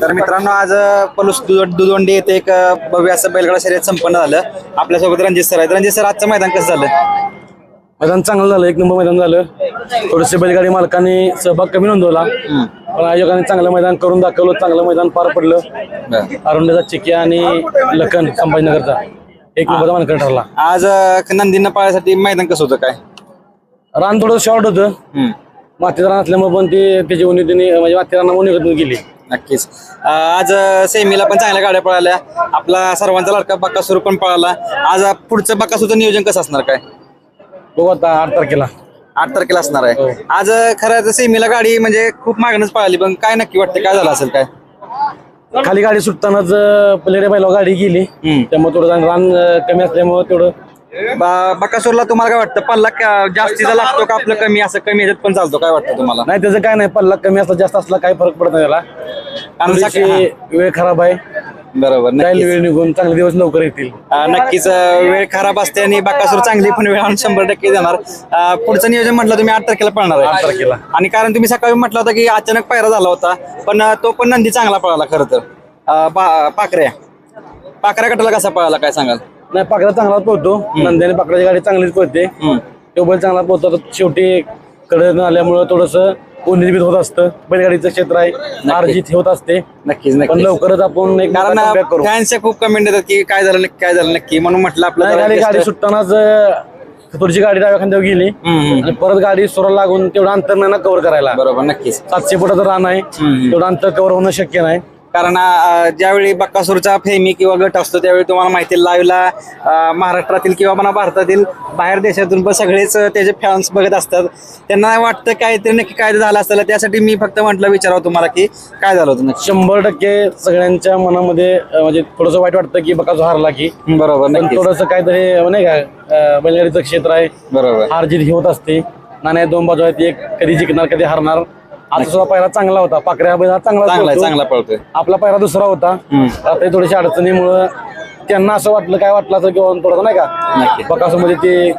तर मित्रांनो आज पलूस दुधवंडी येथे एक भव्य असं बैलगाडा शर्यत संपन्न झालं. आपल्यासोबत रणजित सर आहेत. रणजित सर आजचं मैदान कसं झालं? मैदान चांगलं झालं. एक नंबर मैदान झालं. थोडेसे बैलगाडी मालकांनी सहभाग कमी नोंदवला. पण आयोगाने चांगलं मैदान करून दाखवलं. चांगलं मैदान पार पडलं. अरुंड्याचा चिकिया आणि लखन संभाजीनगरचा एक नंबरचा मानकर ठरला. आज नंदींना पाळण्यासाठी मैदान कसं होतं काय? रान थोडं शॉर्ट होतं. रान असल्यामुळे पण ते त्याची उन्ही त्यांनी म्हणजे माती राना उन्ही गेली. नक्कीच. आज सेमीला पण चांगल्या गाड्या पळाल्या. आपला सर्वांचा लाडका बक्कासूर पण पळाला. आज पुढचं बक्कासूरचं नियोजन कसं असणार काय? बघू आता आठ तारखेला. आठ तारखेला असणार आहे. आज अ, खरं तर सेमीला गाडी म्हणजे खूप मागणंच पळाली पण काय नक्की वाटतं काय झालं असेल काय? खाली गाडी सुटतानाच प्लेरे बैला गाडी गेली. त्यामुळे थोडं रान कमी असल्यामुळे तेवढं बा- बकासूरला तुम्हाला काय वाटतं? पल्ला का- जास्तीचा लागतो का आपलं कमी असं कमी ह्याच्यात पण चालतो? काय वाटतं तुम्हाला? नाही त्याचं काय नाही पल्ला कमी असला जास्त असला काही फरक पडत नाही त्याला. कारण थोडीशी सकाळी- वेळ खराब आहे. बरोबर जाईल नक्कीच. वेळ निघून चांगले दिवस लवकर येतील. अं, नक्कीच अं, वेळ खराब असते आणि बकासूर चांगली पण वेळ आणून शंभर टक्के देणार. अं, पुढचं नियोजन म्हटलं तुम्ही आठ तारखेला पळणार आहे. आठ तारखेला. आणि कारण तुम्ही सकाळी म्हटलं होतं की अचानक पायरा झाला होता पण अं, तो पण नंदी चांगला पळाला खरं तर. अं, बा- पाखऱ्या. पाखऱ्या गटाला कसा पळाला काय सांगाल? नाही पाकडा चांगला पोहतो. नंद्याने पाकडाची गाडी चांगलीच पोहते. तो बैल चांगला पोहतो. शेवटी कडे आल्यामुळं थोडस उन्नीत होत असतं. बैलगाडीचं क्षेत्र आहे. अर्जित होत असते. नक्कीच पण लवकरच आपण एक कारण खूप कमेंट येतात की काय झालं नक्की काय झालं नक्की? म्हणून म्हटलं आपलं नाही जरा गाडी सुटतानाच थोडीशी गाडी डाव्या खांद्यावर गेली. आणि परत गाडी सोरा लागून तेवढं अंतर नाही ना कव्हर करायला. बरोबर नक्कीच. सातशे फुटाचं रान आहे. तेवढं अंतर कव्हर होणं शक्य नाही. कारण ज्यावेळी बक्कासूरचा फेमी किंवा गट असतो त्यावेळी तुम्हाला माहिती लाईव्हला महाराष्ट्रातील किंवा म्हणा भारतातील बाहेर देशातून पण सगळेच त्याचे फॅन्स बघत असतात. त्यांना वाटतं काहीतरी नक्की काय झालं असेल त्यासाठी मी फक्त म्हटलं विचारावं तुम्हाला की काय झालं होतं शंभर टक्के सगळ्यांच्या मनामध्ये म्हणजे थोडंसं वाईट वाटतं की बकाजो हारला की. बरोबर नक्कीच. थोडंसं काहीतरी नाही का बैलगाडीचं क्षेत्र आहे. बरोबर. हार जीत होत असते. नाण्या दोन बाजू आहेत एक कधी जिंकणार कधी हारणार. आता सुद्धा पहिला चांगला होता. पाकऱ्या हा चांगला चांगला आहे. चांगला पळतोय. आपला पहिला दुसरा होता. आता थोड्याशा अडचणीमुळं त्यांना असं वाटलं काय वाटलं असं किंवा थोडं नाही नक्की. का बकासूमध्ये ते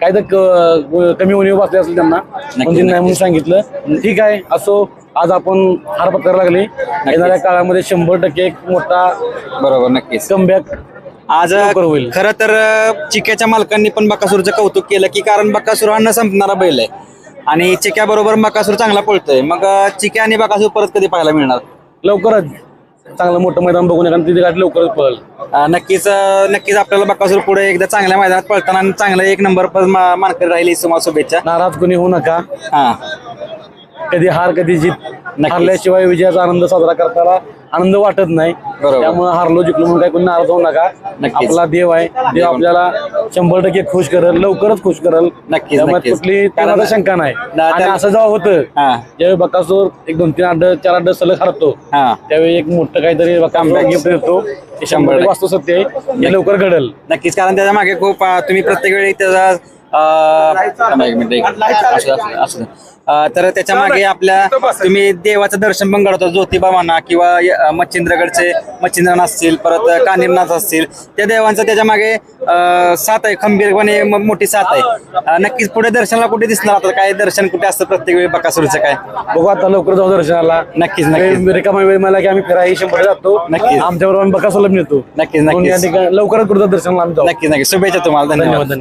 काय तर क- कमी उणीव बसले असेल त्यांना. त्यांनी नाही म्हणून सांगितलं ठीक आहे असो आज आपण हार पत्करायला लागली. येणाऱ्या काळामध्ये शंभर टक्के एक मोठा बरोबर नक्कीच. कमबॅक आज लवकर होईल. खरं तर अं, चिक्याच्या मालकांनी पण बकासूरचं कौतुक केलं की कारण बकासूर हा न संपणारा बैल आहे. आणि चिक्या बरोबर बकासूर चांगला पळतोय. मग चिक्या आणि बकासूर परत कधी पाहायला मिळणार? लवकरच. चांगलं मोठं मैदान बघून कारण तिथे गाडी लवकरच पळेल. अं, नक्कीच अं, नक्कीच आपल्याला बकासूर पुढे एकदा चांगल्या मैदानात पळताना आणि चांगलं एक नंबर पण मा- मानकरी राहिली तुम्हाला शुभेच्छा. नाराज कोणी होऊ नका. हा. कधी हार कधी जीत. हारल्याशिवाय विजयाचा आनंद साजरा करताना आनंद वाटत नाही. त्यामुळे हारलो जिंकलो म्हणून काही कोणी नाराज होऊ नका. आपला देव आहे. देव आपल्याला शंभर टक्के खुश करेल लवकरच खुश करेल. नक्कीच. कुठली शंका नाही. आणि असं जेव्हा होतं ज्यावेळी बकासूर एक दोन तीन आठ चार आठ सलग हरतो त्यावेळी एक मोठं काहीतरी गिफ्ट देतो. शंभर टक्के वास्तव सत्य आहे. हे लवकर घडेल. नक्कीच कारण त्याच्यामागे खूप तुम्ही प्रत्येक वेळी त्याचा थांबा एक मिनिट, एक- असं- असं- असं. अं, तर त्याच्यामागे आपल्या तुम्ही देवाचं दर्शन पण घडवतो ज्योतिबा म्हणा किंवा मच्छिंद्रगडचे मच्छिंद्रनाथ असतील परत कानिरनाथ असतील त्या देवांचं त्याच्यामागे अं, साथ आहे खंबीरपणे म- मोठी साथ आहे. अं, नक्कीच पुढे दर्शनाला कुठे दिसणार? आता काय दर्शन कुठे असतं प्रत्येक वेळी बकासूरचं काय? बघू आता लवकर जाऊ दर्शनाला. नक्कीच नक्कीच. वेळ- रिकामा वेळ मला की आम्ही फिराई शंभर जातो. नक्कीच. आमच्याबरोबर आम्ही बकासूरला मिळतो. नक्कीच म्हणून या नक्कीच ठिकाणी लवकरच कुठं दर्शनाला आम्ही जाऊ. नक्कीच नक्कीच. शुभेच्छा तुम्हाला. धन्यवाद धन्यवाद.